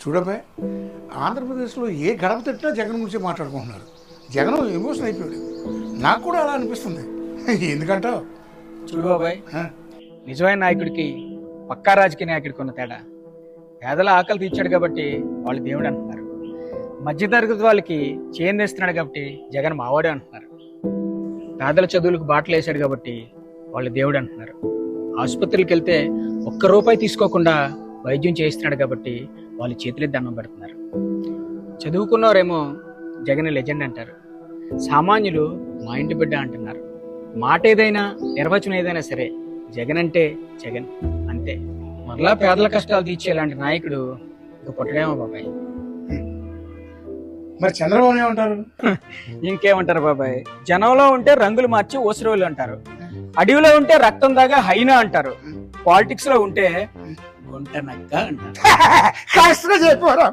చూడబాయ్ ఆంధ్రప్రదేశ్లో ఏ గడప తట్టినా జగన్ గురించి మాట్లాడుకుంటున్నారు. జగన్ ఎమోషన్ అయిపోయాడు. నాకు కూడా అలా అనిపిస్తుంది. ఎందుకంటావు? చూడు బాబాయ్? నిజమైన నాయకుడికి పక్కా రాజకీయ నాయకుడికి ఉన్న తేడా. పేదల ఆకలి తీర్చాడు కాబట్టి వాళ్ళు దేవుడు అంటున్నారు. మధ్యతరగతి వాళ్ళకి చేయందేస్తున్నాడు కాబట్టి జగన్ మావాడే అంటున్నారు. పేదల చదువులకు బాటలు వేశాడు కాబట్టి వాళ్ళు దేవుడు అంటున్నారు. ఆసుపత్రికి వెళ్తే ఒక్క రూపాయి తీసుకోకుండా వైద్యం చేయిస్తున్నాడు కాబట్టి వాళ్ళు చేతులెత్తి దండం పెడుతున్నారు. చదువుకున్నవారేమో జగన్ లెజెండ్ అంటారు. సామాన్యులు మా ఇంటి బిడ్డ అంటున్నారు. మాట ఏదైనా నిర్వచనం ఏదైనా సరే జగన్ అంటే జగన్ అంతే. మరలా పేదల కష్టాలు తీర్చేలాంటి నాయకుడు ఇక పుట్టడేమో బాబాయ్. మరి చంద్రబాబు ఏమంటారు? ఇంకేమంటారు బాబాయ్? జనంలో ఉంటే రంగులు మార్చి ఓసిరోలు అంటారు. అడవిలో ఉంటే రక్తం దాగా హైనా అంటారు. పాలిటిక్స్లో ఉంటే ఒంటనక్క కాస్త చెప్పారు